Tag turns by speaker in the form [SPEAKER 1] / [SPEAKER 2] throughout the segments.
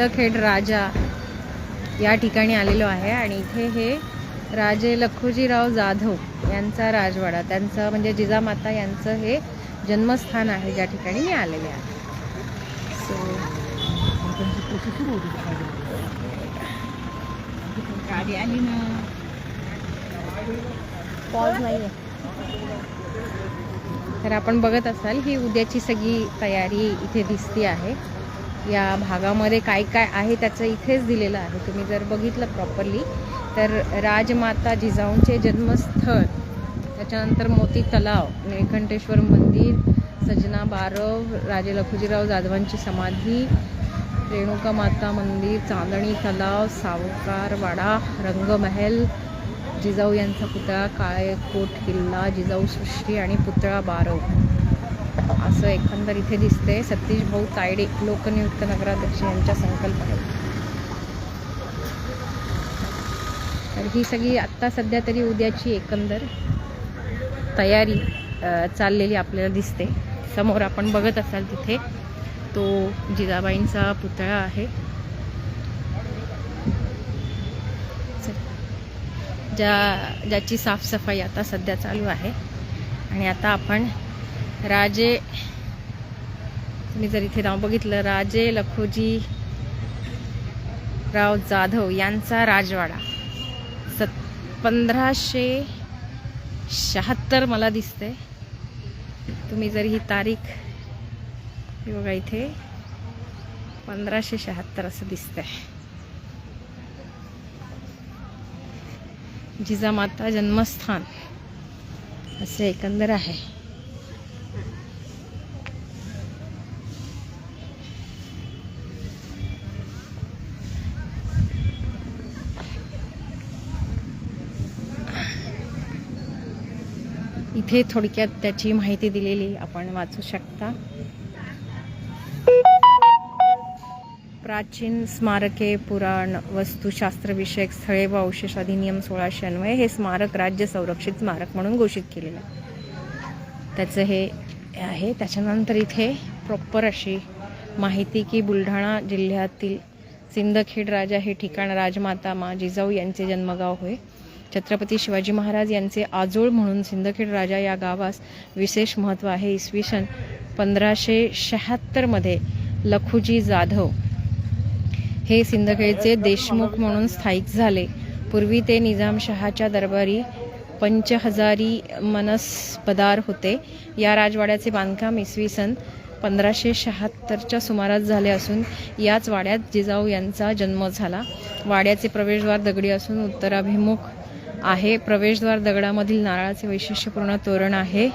[SPEAKER 1] सिंदखेड राजा या ठिकाणी आलेलो आहे आणि इथे हे राजे लखोजीराव जाधव यांचा राजवाडा त्यांचं म्हणजे जिजामाता यांचं हे जन्मस्थान आहे ज्या ठिकाणी मी आलेले आहे. सो
[SPEAKER 2] गाडी आली ना.
[SPEAKER 1] पॉज नाही तर आपण बघत असाल ही उद्याची सगळी तयारी इथे दिसती आहे. या भागामध्ये काय काय आहे त्याचं इथेच दिलेलं आहे. तुम्ही जर बघितलं प्रॉपरली तर राजमाता जिजाऊंचे जन्मस्थळ त्याच्यानंतर मोती तलाव निळकंठेश्वर मंदिर सजना बारव राजे लखुजीराव जाधवांची समाधी रेणुका माता मंदिर चांदणी तलाव सावकारवाडा रंगमहल जिजाऊ यांचा पुतळा काळेकोट किल्ला जिजाऊ सृष्टी आणि पुतळा बारव. असं एकंदर इथे दिसते सतीश भाऊ तायडे लोकनियुक्त नगराध्यक्ष यांच्या संकल्पनेत तर ही सगळी आत्ता सध्या तरी उद्याची एकंदर तयारी चाललेली आपल्याला दिसते. समोर आपण बघत असाल तिथे तो जिजाबाईंचा पुतळा आहे. ज्या ज्याची साफसफाई आता सध्या चालू आहे. आणि आता आपण राजे तुम्ही जर इथे नाव बघितलं राजे लखोजी राव जाधव यांचा राजवाडा. सत पंधराशे शहात्तर मला दिसते तुम्ही जर ही तारीख बघा इथे पंधराशे शहात्तर असं दिसतंय. जिजामाता जन्मस्थान असे एकंदर आहे. इथे थोडक्यात त्याची माहिती दिलेली आपण वाचू शकता. प्राचीन स्मारके पुराण वस्तुशास्त्रविषयक स्थळे व अवशेष अधिनियम सोळाशे अन्वय हे स्मारक राज्य संरक्षित स्मारक म्हणून घोषित केलेलं. आहे त्याचं हे आहे. त्याच्यानंतर इथे प्रॉपर अशी माहिती की बुलढाणा जिल्ह्यातील सिंदखेड राजा हे ठिकाण राजमाता मा जिजाऊ यांचे जन्मगाव होय. छत्रपती शिवाजी महाराज यांचे आजोळ म्हणून सिंदखेड राजा या गावास विशेष महत्त्व आहे. इसवी सन पंधराशे शहात्तरमध्ये लखुजी जाधव हे सिंदखेडचे देशमुख म्हणून स्थायिक झाले. पूर्वी ते निजामशहाच्या दरबारी पंचहजारी मनस्पदार होते. या राजवाड्याचे बांधकाम इसवी सन पंधराशे शहात्तरच्या सुमारास झाले असून याच वाड्यात जिजाऊ यांचा जन्म झाला. वाड्याचे प्रवेशद्वार दगडी असून उत्तराभिमुख आहे. प्रवेशद्वार दगडामधील नारळाचे वैशिष्ट्यपूर्ण तोरण आहे.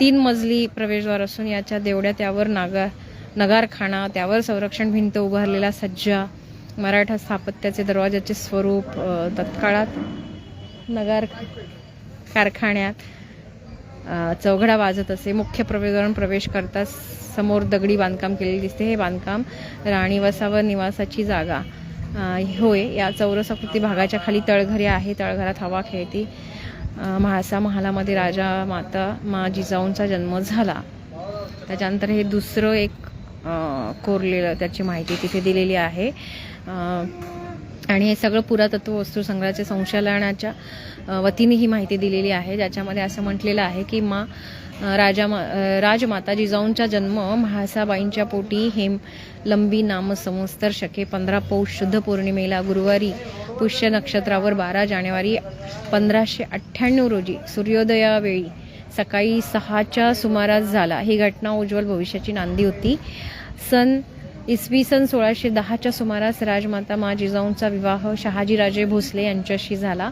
[SPEAKER 1] तीन मजली प्रवेशद्वार असून याच्या देवड्या त्यावर नागा नगारखाना त्यावर संरक्षण भिंत उभारलेला सज्जा मराठा स्थापत्याचे दरवाजाचे स्वरूप तत्काळात नगार कारखान्यात चौघडा वाजत असे. मुख्य प्रवेशद्वारून प्रवेश करता समोर दगडी बांधकाम केलेले दिसते. हे बांधकाम राणी वसावर निवासाची जागा होय या चौरसाकृती भागाच्या खाली तळघरे आहे तळघरात हवा खेळती. म्हाळसा महालामध्ये राजा माता मा जिजाऊंचा जन्म झाला. त्याच्यानंतर हे दुसरं एक कोरलेलं त्याची माहिती तिथे दिलेली आहे. आणि हे सगळं पुरातत्व वस्तू संग्रहाच्या संचालनाच्या वतीने ही माहिती दिलेली आहे ज्याच्यामध्ये असं म्हटलेलं आहे की मा राजा मा राजमाता जिजाऊंचा जन्म म्हासाबाईंच्या पोटी हेम लंबी नाम संवत्सर शके पंधरा पौष शुद्ध पौर्णिमेला गुरुवारी पुष्य नक्षत्रावर बारा जानेवारी पंधराशे अठ्ठ्याण्णव रोजी सूर्योदयावेळी सकाळी सहाच्या सुमारास झाला. ही घटना उज्ज्वल भविष्याची नांदी होती. सन इसवी सन सोळाशे दहाच्या सुमारास राजमाता मा जिजाऊंचा विवाह शहाजीराजे भोसले यांच्याशी झाला.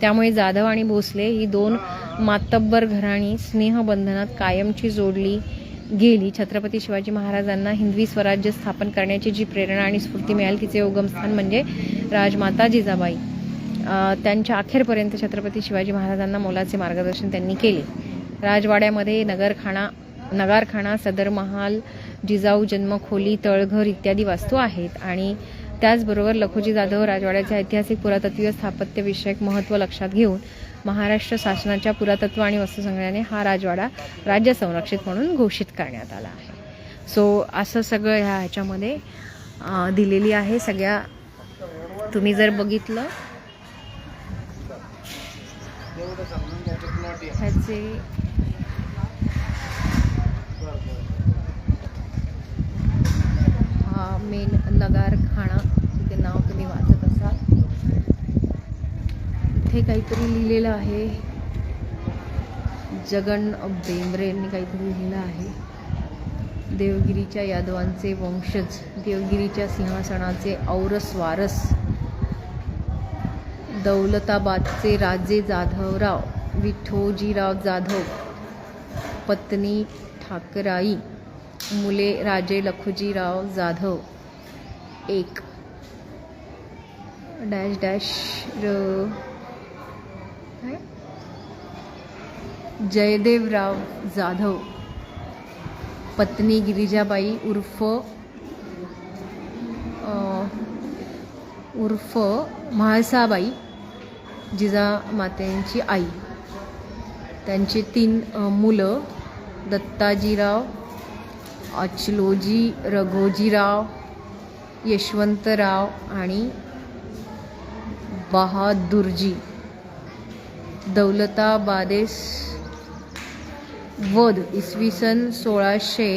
[SPEAKER 1] त्यामुळे जाधव आणि भोसले ही दोन मातब्बर घराणी स्नेहबंधनात कायमची जोडली गेली. छत्रपती शिवाजी महाराजांना हिंदवी स्वराज्य स्थापन करण्याची जी प्रेरणा आणि स्फूर्ती मिळाली तिचे उगमस्थान म्हणजे राजमाता जिजाबाई. त्यांच्या अखेरपर्यंत छत्रपती शिवाजी महाराजांना मोलाचे मार्गदर्शन त्यांनी केले. राजवाड्यामध्ये नगरखाना नगारखाना सदर महाल जिजाऊ जन्मखोली तळघर इत्यादी वास्तू आहेत. आणि त्याचबरोबर लखोजी जाधव राजवाड्याचे ऐतिहासिक पुरातत्वीय स्थापत्यविषयक महत्त्व लक्षात घेऊन महाराष्ट्र शासनाच्या पुरातत्व आणि वस्तुसंग्रहाने हा राजवाडा राज्य संरक्षित म्हणून घोषित करण्यात आला आहे. सो असं सगळं ह्या ह्याच्यामध्ये दिलेली आहे. सगळ्या तुम्ही जर बघितलं ह्याचे हा मेन नगार खाणा तिथे नाव तुम्ही वाचत असाल. इथे काहीतरी लिहिलेलं आहे. जगन बेंबरे यांनी काहीतरी लिहिलं आहे. देवगिरीच्या यादवांचे वंशज देवगिरीच्या सिंहासनाचे औरस वारस. दौलताबादचे राजे जाधवराव विठोजीराव जाधव पत्नी ठाकराई. मुले राजे लखुजीराव जाधव. एक. डॅश डॅश र. काय? जयदेवराव जाधव. पत्नी गिरिजाबाई उर्फ उर्फ म्हाळसाबाई जिजामातेंची आई. त्यांची तीन मुलं दत्ताजीराव अचलोजी रघोजीराव यशवंतराव आणि बहादुरजी. दौलताबादेस वध इसवी सन सोळाशे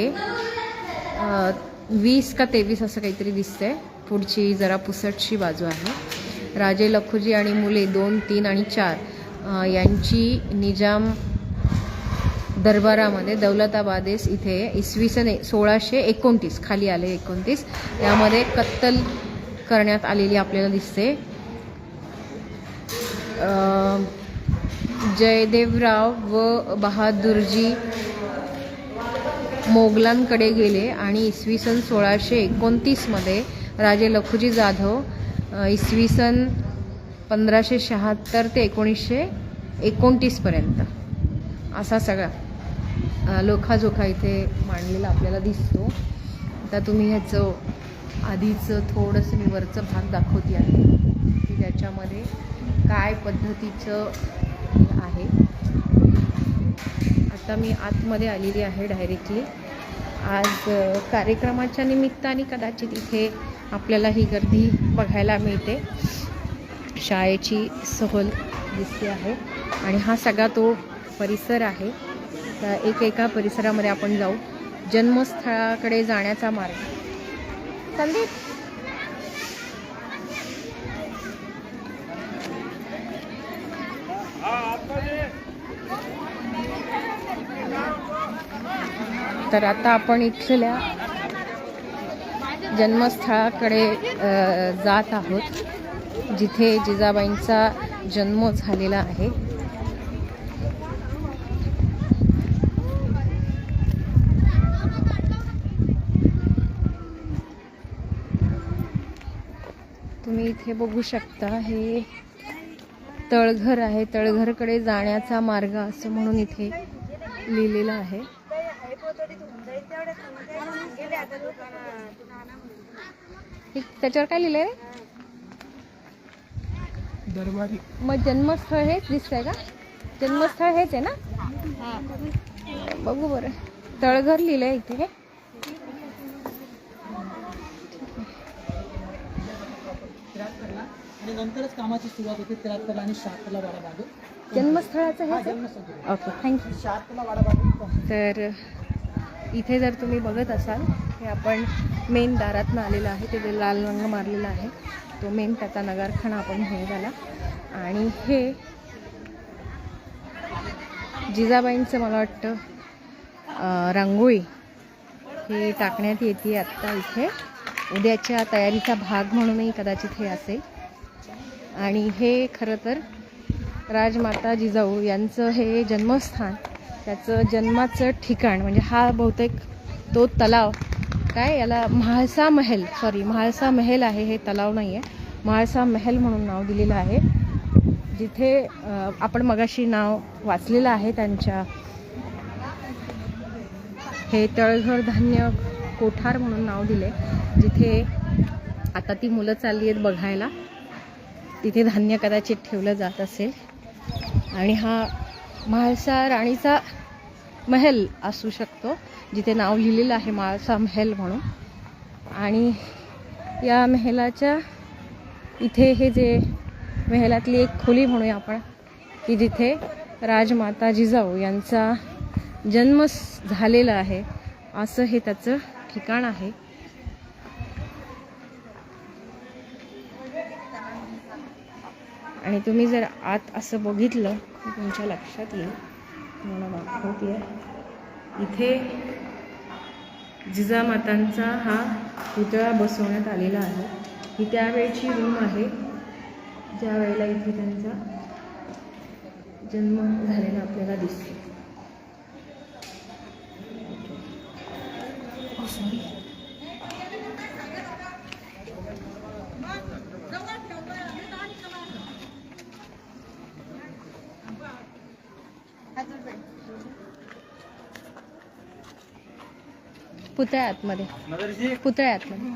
[SPEAKER 1] वीस का तेवीस असं काहीतरी दिसतंय. पुढची जरा पुसटशी बाजू आहे. राजे लखुजी आणि मुले दोन तीन आणि चार यांची निजाम दरबारामध्ये दौलताबादेस इथे इसवी सन ए- सोळाशे एकोणतीस खाली आले एकोणतीस. यामध्ये कत्तल करण्यात आलेली आपल्याला दिसते. जयदेवराव व बहादूरजी मोगलांकडे गेले आणि इसवी सन सोळाशे एकोणतीसमध्ये राजे लखुजी जाधव इसवी सन पंधराशे शहात्तर ते एकोणीसशे एकोणतीसपर्यंत असा सगळा. लोखाजोखा इथे मांडलेला आपल्याला दिसतो. आता तुम्ही ह्याचं आधीचं थोडंसं मी वरचं भाग दाखवते आहे. की त्याच्यामध्ये काय पद्धतीचं आहे. आता मी आतमध्ये आलेली आहे डायरेक्टली. आज कार्यक्रमाच्या निमित्ताने कदाचित इथे आपल्याला ही गर्दी बघायला मिळते. शाळेची सहल दिसते आहे. आणि हा सगळा तो परिसर आहे. त्या एक एका परिसरामध्ये आपण जाऊ. जन्मस्थळाकडे जाण्याचा मार्ग. संदीप! तर आता आपण इथल्या जन्मस्थळाकडे जात आहोत जिथे जिजाबाईंचा जन्म झालेला आहे तुम्ही इथे बघू शकता हे तळघर आहे. तळघरकडे जाण्याचा मार्ग असं म्हणून इथे लिहिलेलं आहे. हे त्याच्यावर काय लिहिलंय रे?
[SPEAKER 3] दरबारी.
[SPEAKER 1] मग जन्मस्थळ हेच दिसतंय का? जन्मस्थळ हेच आहे ना? बघू बरं. तळघर लिहिलंय इथे
[SPEAKER 3] आणि नंतरच कामाची सुरुवात होते त्र्याहत्तरला आणि शहात्तरला वाडा
[SPEAKER 1] जन्मस्थळाचं
[SPEAKER 3] जन्मस्थळ.
[SPEAKER 1] ओके थँक्यू
[SPEAKER 3] शहात्तरला वाडा
[SPEAKER 1] तर इथे जर तुम्ही बघत असाल हे आपण मेन दारातनं आलेलं आहे तिथे लाल रंग मारलेला आहे. तो मेन त्याचा नगारखाना आपण हे झाला. आणि हे जिजाबाईंचं मला वाटतं अं, रांगोळी ही टाकण्यात येते आत्ता इथे. उद्याच्या तयारीचा भाग म्हणूनही कदाचित हे असेल. आणि हे खरं तर राजमाता जिजाऊ यांचं हे जन्मस्थान त्याचं जन्माचं ठिकाण म्हणजे हा बहुतेक तो तलाव काय याला म्हाळसा महल सॉरी म्हाळसा महल आहे हे तलाव नाही आहे म्हाळसा महल म्हणून नाव दिलेलं आहे. जिथे आपण मगाशी नाव वाचलेलं आहे त्यांच्या हे तळघर धान्य कोठार म्हणून नाव दिले जिथे आता ती मुलं चालली आहेत बघायला. तिथे धान्य कदाचित ठेवलं जात असेल. आणि हा म्हाळसा राणीचा महल असू शकतो जिथे नाव लिहिलेलं आहे म्हाळसा महल म्हणून. आणि या मेहलाच्या इथे हे जे मेहलातली एक खोली म्हणूया आपण की जिथे राजमाता जिजाऊ यांचा जन्म झालेला आहे असं हे त्याचं ठिकाण आहे. आणि तुम्ही जर आत असं बघितलं तर तुमच्या लक्षात येईल. तुम्हाला दाखवते. इथे जिजामातांचा हा पुतळा बसवण्यात आलेला आहे. ही त्यावेळची रूम आहे. ज्या वेळेला इथे त्यांचा जन्म झालेला आपल्याला दिसतो. Oh, पुतळ्या आतमध्ये. पुतळ्या आतमध्ये.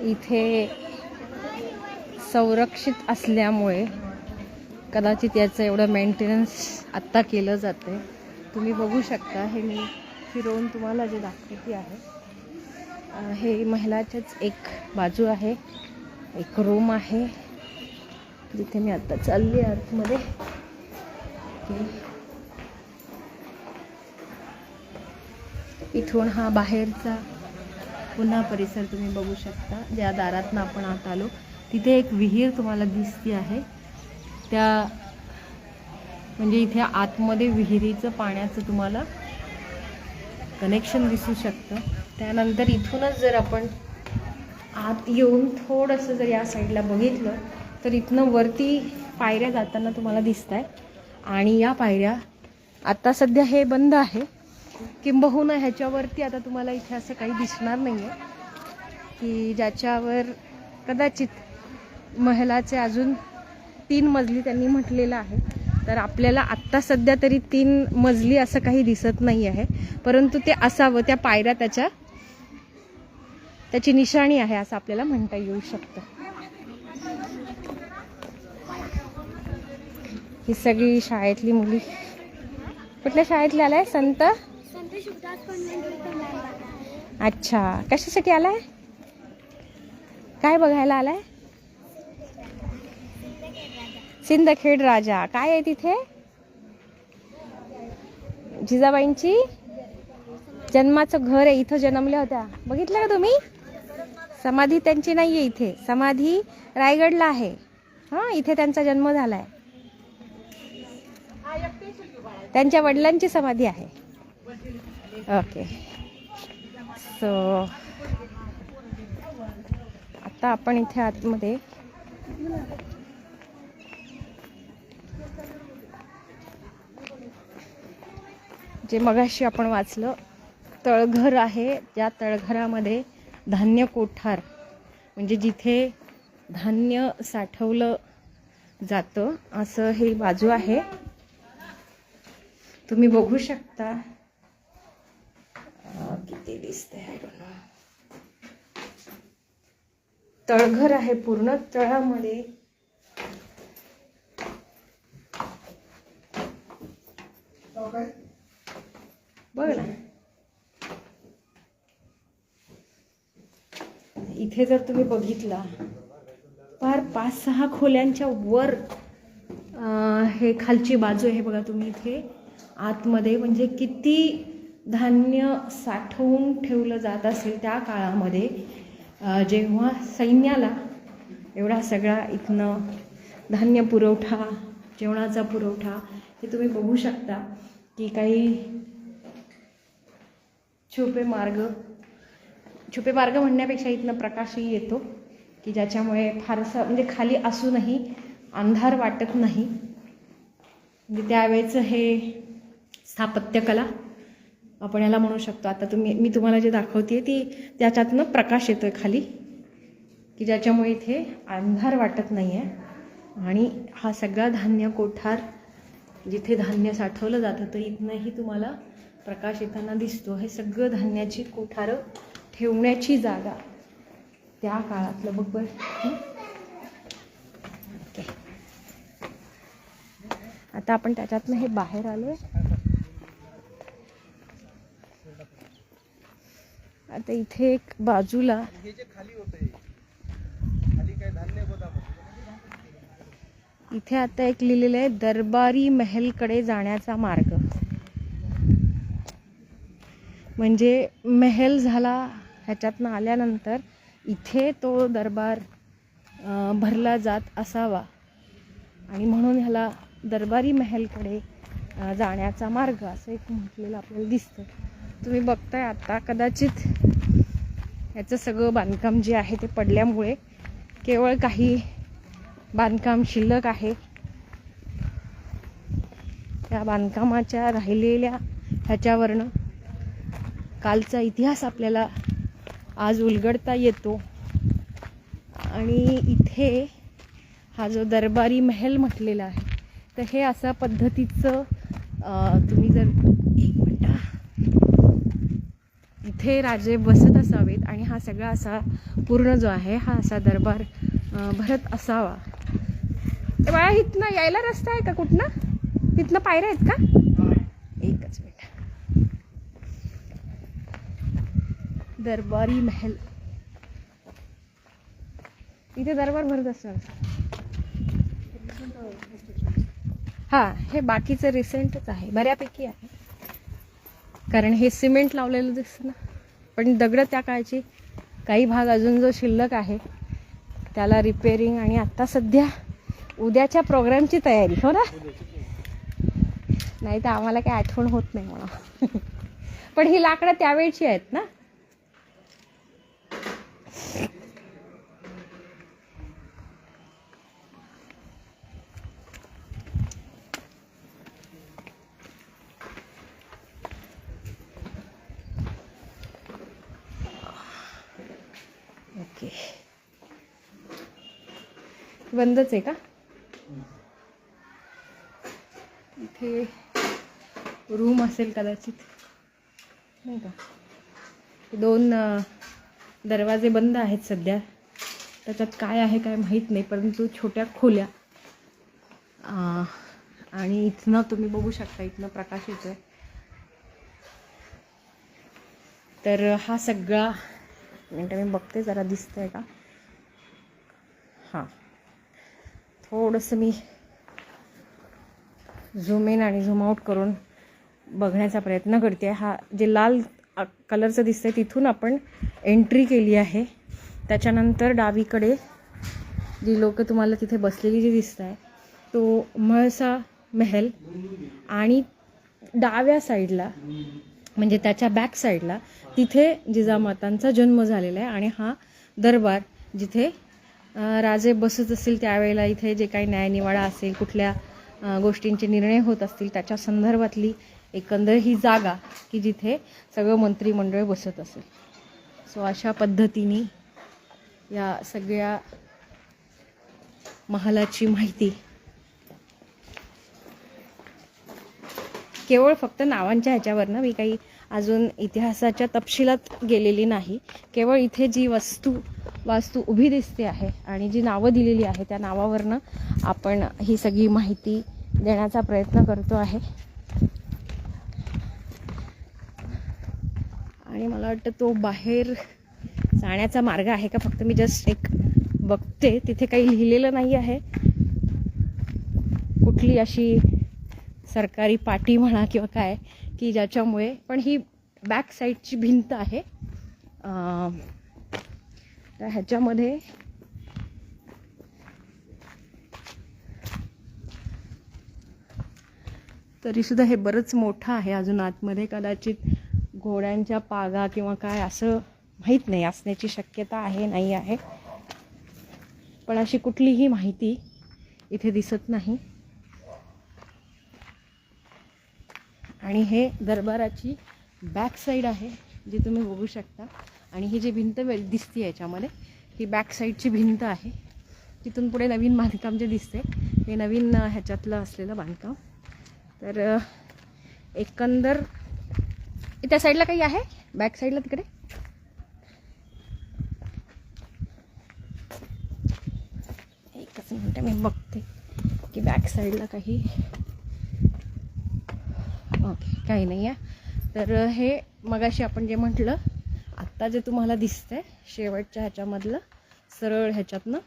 [SPEAKER 1] इथे संरक्षित असल्यामुळे कदाचित याचं एवढं मेंटेनन्स आत्ता केलं जाते तुम्ही बघू शकता हे मी फिरवून तुम्हाला जे दाखवते आहे. हे महिलाच्याच एक बाजू आहे. एक रूम आहे. जिथे मी आत्ता चालली आहे आतमध्ये. की इथून हा बाहेरचा पुन्हा परिसर तुम्ही बघू शकता. ज्या दारातनं आपण आत आलो तिथे एक विहीर तुम्हाला दिसती आहे. त्या म्हणजे इथे आतमध्ये विहिरीचं पाण्याचं तुम्हाला कनेक्शन दिसू शकतं. त्यानंतर इथूनच जर आपण आत येऊन थोडंसं जर या साईडला बघितलं तर इथनं वरती पायऱ्या जाताना तुम्हाला दिसत आहे आणि या पायऱ्या आता सध्या हे बंद आहे. किंबहुना ह्याच्यावरती आता तुम्हाला इथे असं काही दिसणार नाही आहे की ज्याच्यावर कदाचित महिलाचे अजून तीन मजली त्यांनी म्हटलेलं आहे. तर आपल्याला आत्ता सध्या तरी तीन मजली असं काही दिसत नाही आहे परंतु ते असावं त्या पायऱ्या त्याच्या त्याची निशाणी आहे असं आपल्याला म्हणता येऊ शकतं. ही सगळी शाळेतली मुली. कुठल्या शाळेतली आलाय? संत? अच्छा. कशासाठी आलाय? काय बघायला आलाय? सिंदखेड राजा. काय आहे तिथे? जिजाबाईंची? जन्माचं घर आहे. इथं जन्मल्या होत्या. बघितलं का तुम्ही? समाधी त्यांची नाही आहे इथे. समाधी रायगडला आहे. हा इथे त्यांचा जन्म झालाय. त्यांच्या वडिलांची समाधी आहे. ओके. सो आता आपण इथे आतमध्ये जे मगाशी आपण वाचलं तळघर आहे. त्या तळघरामध्ये धान्य कोठार म्हणजे जिथे धान्य साठवलं जातं असं हे बाजू आहे. तुम्ही बघू शकता. किती दिसते तळघर आहे पूर्ण तळामध्ये. बघ. ना इथे जर तुम्ही बघितला फार पाच सहा खोल्यांच्या वर हे खालची बाजू आहे बघा तुम्ही इथे. आतमध्ये म्हणजे किती धान्य साठवून ठेवलं जात असेल त्या काळामध्ये जेव्हा सैन्याला एवढा सगळा इथनं धान्य पुरवठा जेवणाचा पुरवठा हे तुम्ही बघू शकता की काही छोपे मार्ग छुपे मार्ग म्हणण्यापेक्षा इथनं प्रकाशही येतो की ज्याच्यामुळे फारसं म्हणजे खाली असूनही अंधार वाटत नाही. म्हणजे त्यावेळेचं हे स्थापत्यकला आपण याला म्हणू शकतो. आता तुम्ही मी तुम्हाला जे दाखवते ती त्याच्यातनं प्रकाश येतोय खाली की ज्याच्यामुळे इथे अंधार वाटत नाही आहे आणि हा सगळा धान्य कोठार जिथे धान्य साठवलं जातं तर इथनंही तुम्हाला प्रकाश येताना दिसतो. हे सगळं धान्याची कोठारं ठेवण्याची जागा. त्या काळातलं बघ बरं. आता आपण त्याच्यातनं हे बाहेर आलोय. आता इथे एक बाजूला इथे आता एक लिहिलेलं आहे दरबारी महलकडे जाण्याचा मार्ग. म्हणजे महल झाला ह्याच्यातनं आल्यानंतर इथे तो दरबार भरला जात असावा. आणि म्हणून ह्याला दरबारी महलकडे जाण्याचा मार्ग असं एक म्हटलेलं आपल्याला दिसतं तुम्ही बघताय आता कदाचित याचं सगळं बांधकाम जे आहे ते पडल्यामुळे केवळ काही बांधकाम शिल्लक आहे. त्या बांधकामाच्या राहिलेल्या ह्याच्यावरनं कालचा इतिहास आपल्याला आज उलगडता येतो. आणि इथे हा जो दरबारी महल म्हटलेला आहे तर हे अशा पद्धतीचं तुम्ही जर एक मिनटं इथे राजे बसत असावेत आणि हा सगळा असा पूर्ण जो आहे हा असा दरबार भरत असावा. बाळा इथनं यायला रस्ता आहे का कुठनं? तिथनं पायऱ्या आहेत का? एकच मिनिट. दरबारी महल. इथे दरबार भरत असणार. हा हे बाकीचं रिसेंटच आहे. बऱ्यापैकी आहे. कारण हे सिमेंट लावलेलं दिसतं ना. पण दगडं त्या काळची काही भाग अजून जो शिल्लक आहे त्याला रिपेअरिंग आणि आत्ता सध्या उद्याच्या प्रोग्रामची तयारी. हो ना? नाही तर आम्हाला काही आठवण होत नाही म्हणा. पण ही लाकडं त्यावेळची आहेत ना ओके बंदच आहे का? इथे रूम असेल कदाचित. नाही का? दोन दरवाजे बंद आहेत सध्या. त्याच्यात काय आहे काय माहीत नाही परंतु छोट्या खोल्या. आणि इथनं तुम्ही बघू शकता इथनं प्रकाश येतोय. तर हा सगळा मिनटं मी बघते जरा दिसतंय का? हां. थोडंसं मी झूम इन आणि झूम आऊट करून बघण्याचा प्रयत्न करते. हा जे लाल कलरचं कलरचं आहे तिथून आपण एंट्री केली आहे. त्याच्यानंतर डावीकडे जी लोक तुम्हाला तिथे बसलेली जी दिसत आहे तो म्हळसा महल आणि डाव्या साईडला म्हणजे त्याच्या बॅक साईडला तिथे जिजामातांचा जन्म झालेला आहे आणि हा दरबार जिथे राजे बसत असतील त्यावेळेला इथे जे काही न्यायनिवाडा असेल कुठल्या गोष्टींचे निर्णय होत असतील त्याच्या संदर्भातली एकंदर ही जागा की जिथे सगळं मंत्रिमंडळ बसत असेल. सो अशा पद्धतीने या सगळ्या महालाची माहिती. केवळ फक्त नावांच्या ह्याच्यावरनं मी काही अजून इतिहासाच्या तपशिलात गेलेली नाही. केवळ इथे जी वस्तू वास्तू उभी दिसते आहे आणि जी नावं दिलेली आहे त्या नावावरनं आपण ही सगळी माहिती देण्याचा प्रयत्न करतो आहे. आणि मला वाटतं तो बाहेर जाण्याचा मार्ग आहे का? फक्त मी जस्ट एक बघते. तिथे काही लिहिलेलं नाही आहे. कुठली अशी सरकारी पाटी म्हणा किंवा काय की ज्याच्यामुळे पण ही बॅक साईडची भिंत आहे. तर ह्याच्यामध्ये तरीसुद्धा हे बरंच मोठं आहे अजून आतमध्ये. कदाचित घोड्यांच्या पागा किंवा काय असं माहीत नाही असण्याची शक्यता आहे नाही आहे. पण अशी कुठलीही माहिती इथे दिसत नाही. आणि हे दरबाराची बॅक साईड आहे जी तुम्ही बघू शकता. आणि ही जी भिंत दिसते याच्यामध्ये ही बॅक साईडची भिंत आहे. तिथून पुढे नवीन बांधकाम जे दिसते हे नवीन ह्याच्यातलं असलेलं बांधकाम. तर एकंदर त्या साईडला काही आहे? बॅक साईडला तिकडे? एकच मिनटं मी बघते की बॅक साईडला काही ओके काही नाही आहे. तर हे मगाशी आपण जे म्हटलं आत्ता जे तुम्हाला दिसतंय शेवटच्या ह्याच्यामधलं सरळ ह्याच्यातनं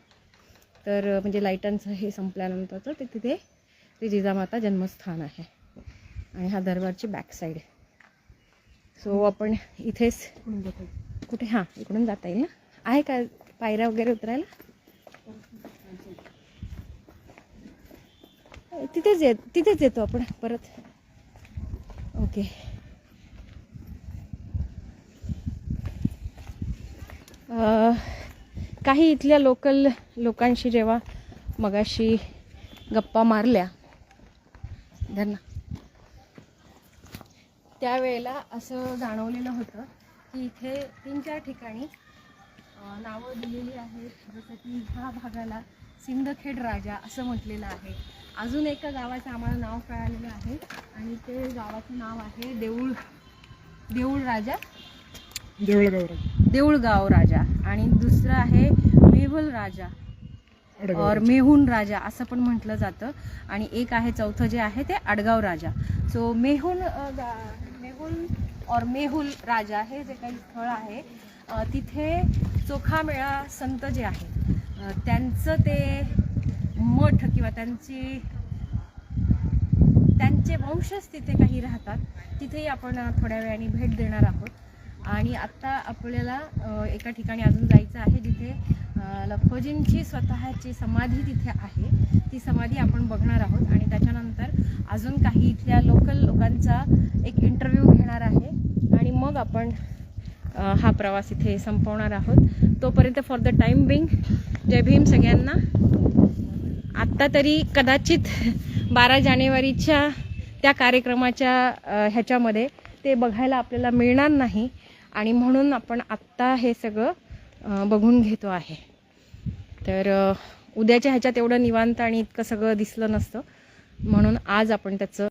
[SPEAKER 1] तर म्हणजे लाईटांचं हे संपल्यानंतरचं ते तिथे ते जिजामाता जन्मस्थान आहे. आणि हा दरबारची बॅक साईड आहे सो आपण इथेच. कुठे? हां इकडून जाता येईल ना? आहे का पायऱ्या वगैरे उतरायला? तिथेच येत तिथेच येतो आपण परत. ओके काही इथल्या लोकल लोकांशी जेव्हा मगाशी गप्पा मारल्या धन्ना त्यावेळेला असं जाणवलेलं होतं की इथे तीन चार ठिकाणी नावं दिलेली आहेत. जसं की ह्या भागाला सिंदखेड राजा असं म्हटलेलं आहे. अजून एका गावाचं आम्हाला नाव कळालेलं आहे आणि ते गावाचं नाव आहे देऊळ देऊळ राजा.
[SPEAKER 3] देवळगाव राजा.
[SPEAKER 1] देऊळगाव राजा. आणि दुसरं आहे मेहुल राजा. और. मेहुण राजा असं पण म्हटलं जातं. आणि एक आहे चौथं जे आहे ते आडगाव राजा. सो गा- मेहुण और मेहुल राजा हे जे काही स्थळ आहे तिथे तिथे चोखामेळा संत जे आहे त्यांचं ते मठ किंवा त्यांची त्यांचे वंशज तिथे काही राहतात. तिथेही आपण थोड्या वेळाने भेट देणार आहोत. आणि आत्ता आपल्याला एका ठिकाणी अजून जायचं आहे जिथे लखोजींची स्वतःची समाधी तिथे आहे. ती समाधी आपण बघणार आहोत आणि त्याच्यानंतर अजून काही इथल्या लोकल लोकांचा एक इंटरव्ह्यू घेणार आहे. आणि मग आपण हा प्रवास इथे संपवणार आहोत. तोपर्यंत for the time being Jai Bhim सगळ्यांना. आत्ता तरी कदाचित बारा जानेवारीच्या त्या कार्यक्रमाच्या ह्याच्यामध्ये ते बघायला आपल्याला मिळणार नाही आणि म्हणून आपण आत्ता हे सगळं बघून घेतो आहे. तर उद्याच्या ह्याच्यात एवढं निवांत आणि इतकं सगळं दिसलं नसतं. म्हणून आज आपण त्याचं